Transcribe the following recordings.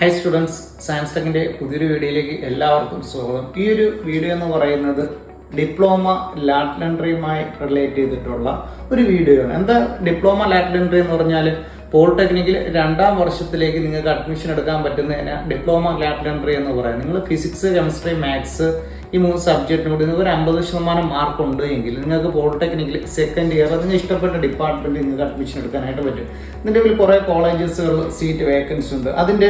Hi students science ടെക്കിന്റെ പുതിയൊരു വീഡിയോയിലേക്ക് എല്ലാവർക്കും സ്വാഗതം. ഈ ഒരു വീഡിയോ എന്ന് പറയുന്നത് ഡിപ്ലോമ ലാറ്റ്ലൻഡറിയുമായി റിലേറ്റ് ചെയ്തിട്ടുള്ള ഒരു വീഡിയോ ആണ് എന്താ ഡിപ്ലോമ ലാറ്റ്ലൻഡറി എന്ന് പറഞ്ഞാൽ പോളിടെക്നിക്കിൽ രണ്ടാം വർഷത്തിലേക്ക് നിങ്ങൾക്ക് അഡ്മിഷൻ എടുക്കാൻ പറ്റുന്നതിന് ഡിപ്ലോമ എൻട്രി എന്ന് പറയാം. നിങ്ങൾ ഫിസിക്സ് കെമിസ്ട്രി മാത്സ് ഈ മൂന്ന് സബ്ജക്റ്റിനോട് നിങ്ങൾക്ക് ഒരു അമ്പത് ശതമാനം മാർക്ക് ഉണ്ട് എങ്കിൽ നിങ്ങൾക്ക് പോളിടെക്നിക്കിൽ സെക്കൻഡ് ഇയർ നിങ്ങൾ ഇഷ്ടപ്പെട്ട ഡിപ്പാർട്ട്മെന്റ് നിങ്ങൾക്ക് അഡ്മിഷൻ എടുക്കാനായിട്ട് പറ്റും. ഇതിന്റെ ഇതിൽ കുറേ കോളേജസുകൾ സീറ്റ് വേക്കൻസി ഉണ്ട്. അതിന്റെ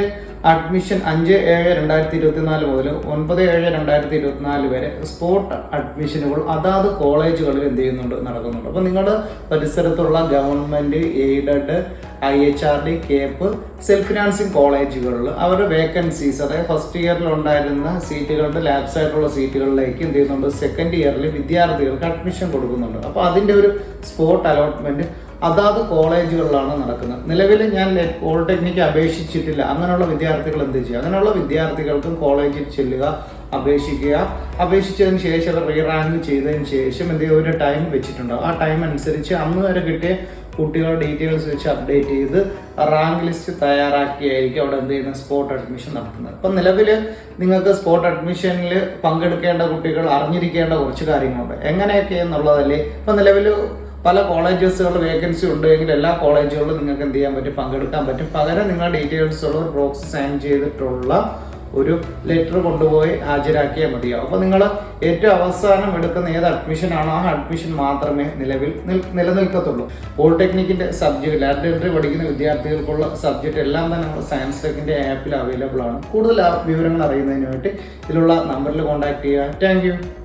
അഡ്മിഷൻ അഞ്ച് ഏഴ് രണ്ടായിരത്തി ഇരുപത്തിനാല് മുതൽ ഒൻപത് ഏഴ് രണ്ടായിരത്തി ഇരുപത്തിനാല് വരെ സ്പോട്ട് അഡ്മിഷനുകൾ അതാത് കോളേജുകളിൽ എന്ത് ചെയ്യുന്നുണ്ട് നടക്കുന്നുണ്ട്. അപ്പോൾ നിങ്ങളുടെ പരിസരത്തുള്ള government aided I H R D CAPE self financing കോളേജുകളിൽ അവരുടെ വേക്കൻസീസ് അതായത് ഫസ്റ്റ് ഇയറിൽ ഉണ്ടായിരുന്ന സീറ്റുകളുടെ ലാബ്സ് ആയിട്ടുള്ള സീറ്റുകളിലേക്ക് എന്ത് ചെയ്യുന്നുണ്ട്? സെക്കൻഡ് ഇയറിൽ വിദ്യാർത്ഥികൾക്ക് അഡ്മിഷൻ കൊടുക്കുന്നുണ്ട്. അപ്പോൾ അതിന്റെ ഒരു സ്പോട്ട് അലോട്ട്മെന്റ് അതാത് കോളേജുകളിലാണ് നടക്കുന്നത്. നിലവിൽ ഞാൻ പോളിടെക്നിക്ക് അപേക്ഷിച്ചിട്ടില്ല. അങ്ങനെയുള്ള വിദ്യാർത്ഥികൾ എന്ത് ചെയ്യുക? അങ്ങനെയുള്ള വിദ്യാർത്ഥികൾക്കും കോളേജിൽ ചെല്ലുക അപേക്ഷിക്കുക. അപേക്ഷിച്ചതിന് ശേഷം അത് റീറാങ്ക് ചെയ്തതിന് ശേഷം എന്ത് ഒരു ടൈം വെച്ചിട്ടുണ്ടാവും. ആ ടൈം അനുസരിച്ച് അന്ന് വരെ കിട്ടിയ കുട്ടികളുടെ ഡീറ്റെയിൽസ് വെച്ച് അപ്ഡേറ്റ് ചെയ്ത് റാങ്ക് ലിസ്റ്റ് തയ്യാറാക്കിയായിരിക്കും അവിടെ എന്ത് ചെയ്യുന്നത്? സ്പോട്ട് അഡ്മിഷൻ നടത്തുന്നത്. അപ്പം നിലവിൽ നിങ്ങൾക്ക് സ്പോട്ട് അഡ്മിഷനിൽ പങ്കെടുക്കേണ്ട കുട്ടികൾ അറിഞ്ഞിരിക്കേണ്ട കുറച്ച് കാര്യങ്ങളുണ്ട്. എങ്ങനെയൊക്കെ എന്നുള്ളതല്ലേ? ഇപ്പം നിലവിൽ പല കോളേജസുകൾ വേക്കൻസി ഉണ്ടെങ്കിൽ എല്ലാ കോളേജുകളിലും നിങ്ങൾക്ക് എന്ത് ചെയ്യാൻ പറ്റും? പങ്കെടുക്കാൻ പറ്റും. പകരം നിങ്ങളുടെ ഡീറ്റെയിൽസ് ഉള്ള ഒരു ബോക്സ് സൈൻ ചെയ്തിട്ടുള്ള ഒരു ലെറ്റർ കൊണ്ടുപോയി ഹാജരാക്കിയാൽ മതിയാവും അപ്പോൾ നിങ്ങൾ ഏറ്റവും അവസാനം എടുക്കുന്ന ഏത് അഡ്മിഷൻ ആണോ ആ അഡ്മിഷൻ മാത്രമേ നിലവിൽ നിൽ- നിലനിൽക്കത്തുള്ളൂ. പോളിടെക്നിക്കിന്റെ സബ്ജക്റ്റ് ലാബറട്ടറി പഠിക്കുന്ന വിദ്യാർത്ഥികൾക്കുള്ള സബ്ജക്റ്റ് എല്ലാം തന്നെ നമ്മൾ സയൻസ് ടെക്കിന്റെ ആപ്പിൽ അവൈലബിൾ ആണ്. കൂടുതൽ വിവരങ്ങൾ അറിയുന്നതിന് വേണ്ടി ഇതിലുള്ള നമ്പറിൽ കോൺടാക്ട് ചെയ്യുക. താങ്ക്